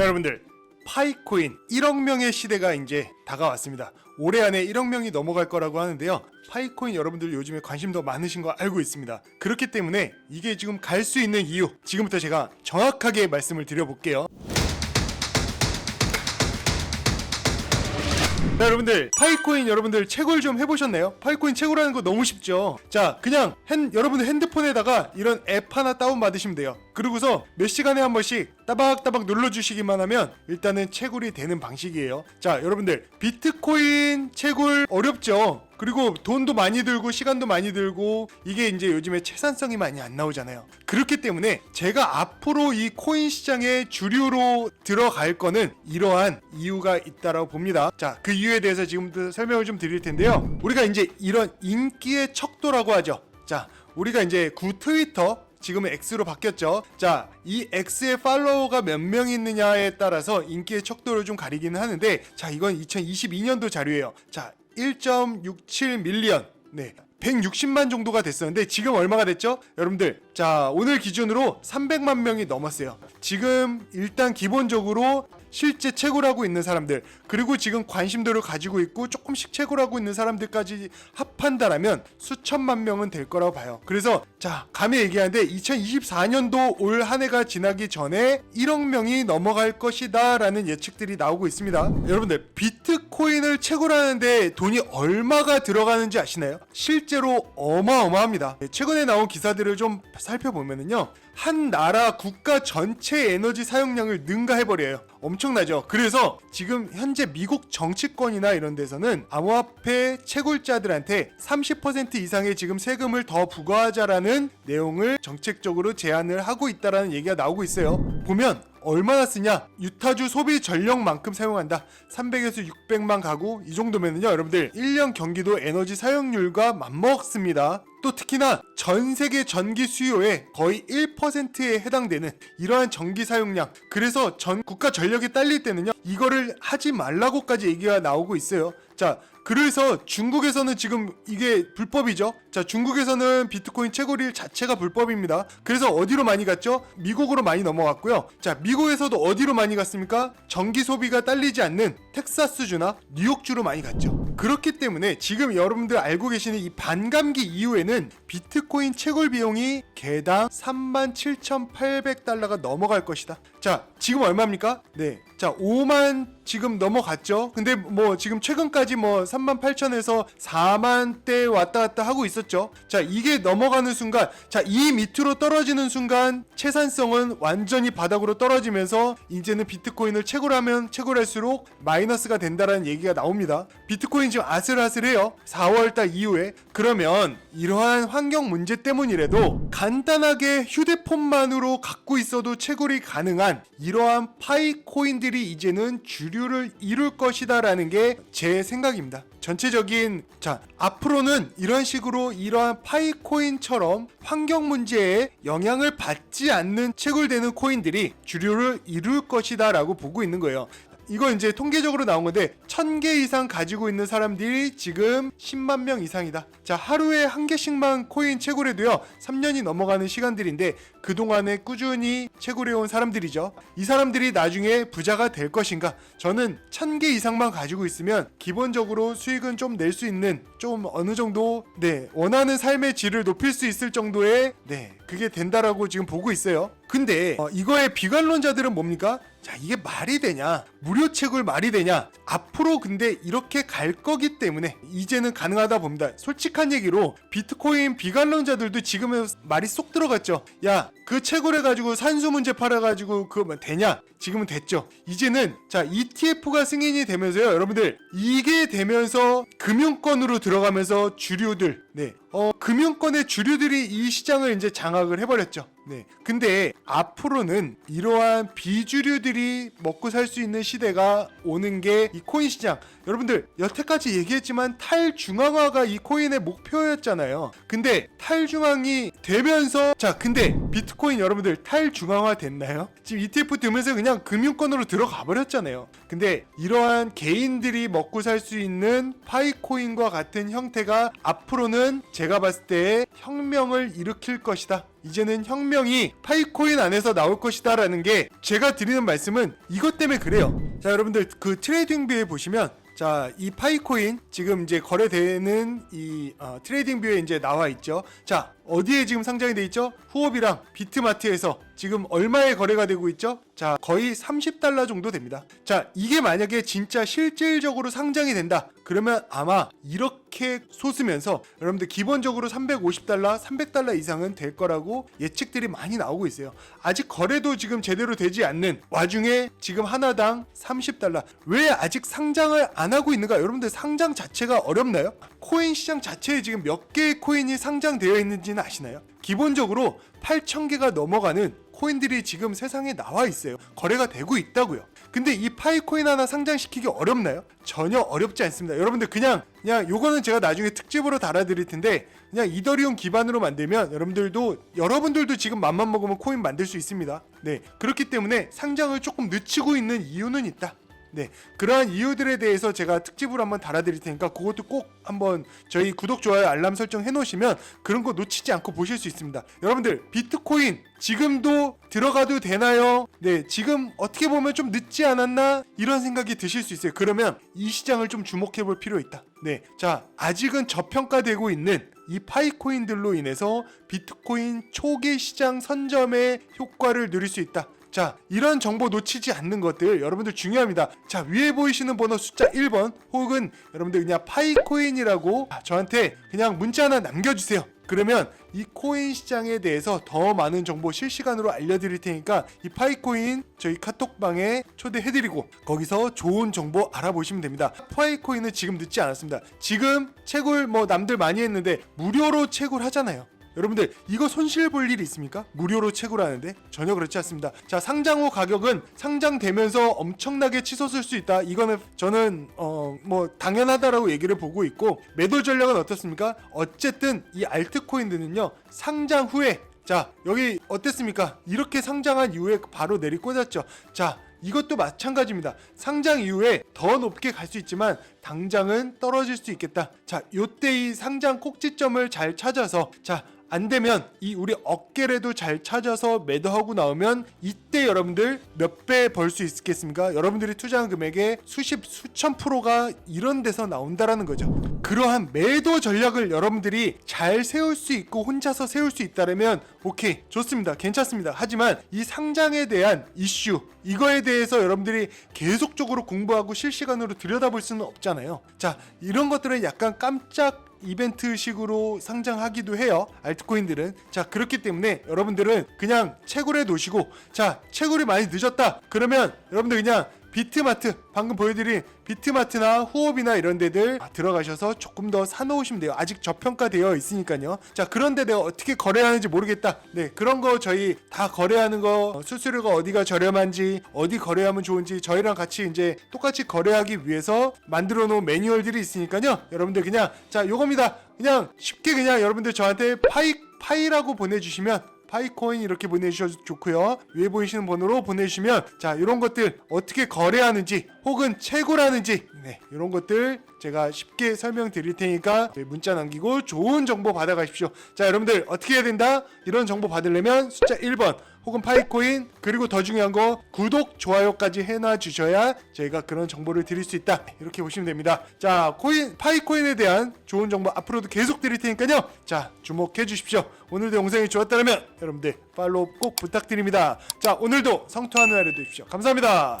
자 여러분들 파이코인 1억 명의 시대가 이제 다가왔습니다. 올해 안에 1억 명이 넘어갈 거라고 하는데요. 파이코인 여러분들 요즘에 관심 더 많으신 거 알고 있습니다. 그렇기 때문에 이게 지금 갈 수 있는 이유 지금부터 제가 정확하게 말씀을 드려볼게요. 자, 여러분들 파이코인 여러분들 채굴 좀 해보셨나요? 파이코인 채굴하는 거 너무 쉽죠. 자 그냥 핸, 여러분들 핸드폰에다가 이런 앱 하나 다운 받으시면 돼요. 그러고서 몇 시간에 한 번씩 따박따박 눌러주시기만 하면 일단은 채굴이 되는 방식이에요. 자 여러분들 비트코인 채굴 어렵죠. 그리고 돈도 많이 들고 시간도 많이 들고 이게 이제 요즘에 채산성이 많이 안 나오잖아요. 그렇기 때문에 제가 앞으로 이 코인 시장의 주류로 들어갈 거는 이러한 이유가 있다라고 봅니다. 자, 그 이유에 대해서 지금부터 설명을 좀 드릴 텐데요. 우리가 이제 이런 인기의 척도라고 하죠. 자, 우리가 이제 구 트위터 지금은 X로 바뀌었죠. 자, 이 X의 팔로워가 몇 명 있느냐에 따라서 인기의 척도를 좀 가리기는 하는데, 자, 이건 2022년도 자료예요. 자, 1.67 밀리언. 네. 160만 정도가 됐었는데 지금 얼마가 됐죠? 여러분들 자 오늘 기준으로 300만 명이 넘었어요 지금 일단 기본적으로 실제 채굴하고 있는 사람들 그리고 지금 관심도를 가지고 있고 조금씩 채굴하고 있는 사람들까지 합한다라면 수천만 명은 될 거라고 봐요 그래서 자 감히 얘기하는데 2024년도 올 한 해가 지나기 전에 1억 명이 넘어갈 것이다 라는 예측들이 나오고 있습니다 여러분들 비트코인을 채굴하는데 돈이 얼마가 들어가는지 아시나요? 실제로 어마어마합니다 네, 최근에 나온 기사들을 좀 살펴보면은요 한 나라 국가 전체 에너지 사용량을 능가해버려요. 엄청나죠? 그래서 지금 현재 미국 정치권이나 이런 데서는 암호화폐 채굴자들한테 30% 이상의 지금 세금을 더 부과하자라는 내용을 정책적으로 제안을 하고 있다라는 얘기가 나오고 있어요. 보면 얼마나 쓰냐? 유타주 소비 전력만큼 사용한다. 300에서 600만 가구 이 정도면은요, 여러분들 1년 경기도 에너지 사용률과 맞먹습니다. 또 특히나 전 세계 전기 수요의 거의 1%에 해당되는 이러한 전기 사용량. 그래서 전 국가 전력이 딸릴 때는요, 이거를 하지 말라고까지 얘기가 나오고 있어요. 자, 그래서 중국에서는 지금 이게 불법이죠. 자, 중국에서는 비트코인 채굴일 자체가 불법입니다. 그래서 어디로 많이 갔죠? 미국으로 많이 넘어갔고요. 자, 미국에서도 어디로 많이 갔습니까? 전기 소비가 딸리지 않는 텍사스주나 뉴욕주로 많이 갔죠. 그렇기 때문에 지금 여러분들 알고 계시는 이 반감기 이후에는 비트코인 채굴 비용이 개당 37,800달러가 넘어갈 것이다. 자, 지금 얼마입니까? 네. 자, 5만 지금 넘어갔죠. 근데 뭐 지금 최근까지 뭐 3만 8천에서 4만 대 왔다 갔다 하고 있었죠. 자, 이게 넘어가는 순간, 자, 이 밑으로 떨어지는 순간 채산성은 완전히 바닥으로 떨어지면서 이제는 비트코인을 채굴하면 채굴할수록 마이너스가 된다라는 얘기가 나옵니다. 비트코인 지금 아슬아슬해요. 4월달 이후에. 그러면 이러한 환경 문제 때문이라도 간단하게 휴대폰만으로 갖고 있어도 채굴이 가능한 이러한 파이 코인들이 이제는 주류 를 이룰 것이다라는 게 제 생각입니다. 전체적인 자 앞으로는 이런 식으로 이러한 파이코인처럼 환경 문제에 영향을 받지 않는 채굴되는 코인들이 주류를 이룰 것이다라고 보고 있는 거예요. 이거 이제 통계적으로 나온 건데 1000개 이상 가지고 있는 사람들이 지금 10만 명 이상이다. 자, 하루에 한 개씩만 코인 채굴해도요. 3년이 넘어가는 시간들인데 그동안에 꾸준히 채굴해 온 사람들이죠. 이 사람들이 나중에 부자가 될 것인가? 저는 1000개 이상만 가지고 있으면 기본적으로 수익은 좀 낼 수 있는 좀 어느 정도 네, 원하는 삶의 질을 높일 수 있을 정도의 네, 그게 된다라고 지금 보고 있어요. 근데 어, 이거의 비관론자들은 뭡니까? 자 이게 말이 되냐? 무료 채굴 말이 되냐? 앞으로 근데 이렇게 갈 거기 때문에 이제는 가능하다 봅니다. 솔직한 얘기로 비트코인 비관론자들도 지금은 말이 쏙 들어갔죠. 야 그 채굴해 가지고 산수 문제 팔아 가지고 그거 뭐 되냐? 지금은 됐죠. 이제는 자 ETF가 승인이 되면서요 여러분들. 이게 되면서 금융권으로 들어가면서 주류들 네 어, 금융권의 주류들이 이 시장을 이제 장악을 해버렸죠. 네. 근데 앞으로는 이러한 비주류들이 먹고 살 수 있는 시대가 오는 게 이 코인 시장. 여러분들, 여태까지 얘기했지만 탈중앙화가 이 코인의 목표였잖아요. 근데 탈중앙이 되면서, 자, 근데 비트코인 여러분들 탈중앙화 됐나요? 지금 ETF 들면서 그냥 금융권으로 들어가 버렸잖아요. 근데 이러한 개인들이 먹고 살 수 있는 파이코인과 같은 형태가 앞으로는 제가 봤을 때 혁명을 일으킬 것이다. 이제는 혁명이 파이코인 안에서 나올 것이다 라는 게 제가 드리는 말씀은 이것 때문에 그래요. 자, 여러분들 그 트레이딩 뷰에 보시면 자, 이 파이코인 지금 이제 거래되는 이 어, 트레이딩 뷰에 이제 나와 있죠. 자, 어디에 지금 상장이 돼 있죠? 후업이랑 비트마트에서 지금 얼마에 거래가 되고 있죠? 자, 거의 30달러 정도 됩니다. 자, 이게 만약에 진짜 실질적으로 상장이 된다. 그러면 아마 이렇게 솟으면서 여러분들 기본적으로 350달러, 300달러 이상은 될 거라고 예측들이 많이 나오고 있어요. 아직 거래도 지금 제대로 되지 않는 와중에 지금 하나당 30달러. 왜 아직 상장을 안 하고 있는가? 여러분들 상장 자체가 어렵나요? 코인 시장 자체에 지금 몇 개의 코인이 상장되어 있는지는 아시나요? 기본적으로 8,000개가 넘어가는 코인들이 지금 세상에 나와 있어요. 거래가 되고 있다고요. 근데 이 파이코인 하나 상장시키기 어렵나요? 전혀 어렵지 않습니다. 여러분들 그냥 그냥 요거는 제가 나중에 특집으로 달아드릴 텐데 그냥 이더리움 기반으로 만들면 여러분들도 여러분들도 지금 맘만 먹으면 코인 만들 수 있습니다. 네 그렇기 때문에 상장을 조금 늦추고 있는 이유는 있다. 네, 그러한 이유들에 대해서 제가 특집으로 한번 달아드릴 테니까 그것도 꼭 한번 저희 구독, 좋아요, 알람 설정 해놓으시면 그런 거 놓치지 않고 보실 수 있습니다. 여러분들 비트코인 지금도 들어가도 되나요? 네, 지금 어떻게 보면 좀 늦지 않았나 이런 생각이 드실 수 있어요. 그러면 이 시장을 좀 주목해 볼 필요 있다. 네, 자 아직은 저평가되고 있는 이 파이코인들로 인해서 비트코인 초기 시장 선점의 효과를 누릴 수 있다. 자, 이런 정보 놓치지 않는 것들 여러분들 중요합니다. 자, 위에 보이시는 번호 숫자 1번 혹은 여러분들 그냥 파이코인이라고 저한테 그냥 문자 하나 남겨주세요. 그러면 이 코인 시장에 대해서 더 많은 정보 실시간으로 알려드릴 테니까 이 파이코인 저희 카톡방에 초대해드리고 거기서 좋은 정보 알아보시면 됩니다. 파이코인은 지금 늦지 않았습니다. 지금 채굴 뭐 남들 많이 했는데 무료로 채굴 하잖아요. 여러분들 이거 손실 볼 일이 있습니까? 무료로 채굴하는데 전혀 그렇지 않습니다. 자 상장 후 가격은 상장되면서 엄청나게 치솟을 수 있다. 이거는 저는 어 뭐 당연하다라고 얘기를 보고 있고 매도 전략은 어떻습니까? 어쨌든 이 알트코인들은요 상장 후에 자 여기 어땠습니까? 이렇게 상장한 이후에 바로 내리 꽂았죠. 자 이것도 마찬가지입니다. 상장 이후에 더 높게 갈 수 있지만 당장은 떨어질 수 있겠다. 자, 요때 이 상장 꼭지점을 잘 찾아서 자, 안 되면 이 우리 어깨라도 잘 찾아서 매도하고 나오면 이때 여러분들 몇 배 벌 수 있겠습니까? 여러분들이 투자한 금액의 수십 수천 프로가 이런 데서 나온다라는 거죠. 그러한 매도 전략을 여러분들이 잘 세울 수 있고 혼자서 세울 수 있다면 오케이 좋습니다 괜찮습니다 하지만 이 상장에 대한 이슈 이거에 대해서 여러분들이 계속적으로 공부하고 실시간으로 들여다볼 수는 없잖아요 자 이런 것들은 약간 깜짝 이벤트식으로 상장하기도 해요. 알트코인들은. 자, 그렇기 때문에 여러분들은 그냥 채굴해 놓으시고 자, 채굴이 많이 늦었다. 그러면 여러분들 그냥 비트마트. 방금 보여드린 비트마트나 후업이나 이런 데들 들어가셔서 조금 더 사놓으시면 돼요. 아직 저평가되어 있으니까요. 자 그런데 내가 어떻게 거래하는지 모르겠다. 네 그런 거 저희 다 거래하는 거 수수료가 어디가 저렴한지 어디 거래하면 좋은지 저희랑 같이 이제 똑같이 거래하기 위해서 만들어 놓은 매뉴얼들이 있으니까요. 여러분들 그냥 자 요겁니다. 그냥 쉽게 그냥 여러분들 저한테 파이 파이라고 보내주시면 파이코인 이렇게 보내주셔도 좋고요. 위에 보이시는 번호로 보내주시면 자 이런 것들 어떻게 거래하는지 혹은 채굴하는지 네 이런 것들 제가 쉽게 설명드릴 테니까 문자 남기고 좋은 정보 받아가십시오. 자 여러분들 어떻게 해야 된다? 이런 정보 받으려면 숫자 1번 혹은 파이코인 그리고 더 중요한 거 구독 좋아요까지 해놔 주셔야 저희가 그런 정보를 드릴 수 있다. 이렇게 보시면 됩니다. 자 코인 파이코인에 대한 좋은 정보 앞으로도 계속 드릴 테니까요. 자 주목해 주십시오. 오늘도 영상이 좋았다면 여러분들 팔로우 꼭 부탁드립니다. 자 오늘도 성투하는 하루 되십시오. 감사합니다